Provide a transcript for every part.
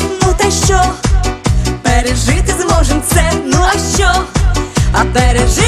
ну та що, пережити зможем це, ну а що, а пережити.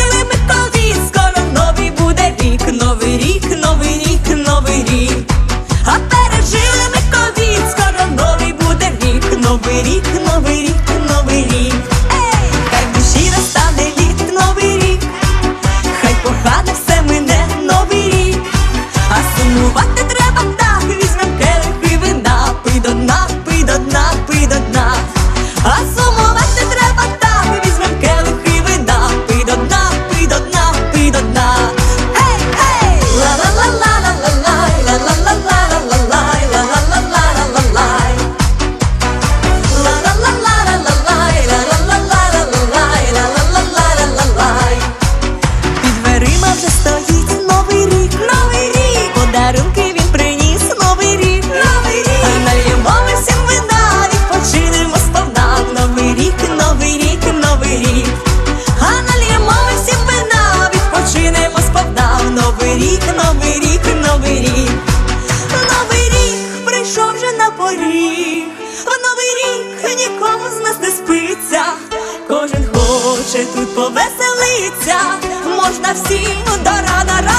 Новий рік, новий рік, новий рік, новий рік прийшов вже на поріг, в новий рік нікому з нас не спиться, кожен хоче тут повеселиться, можна всім до рана.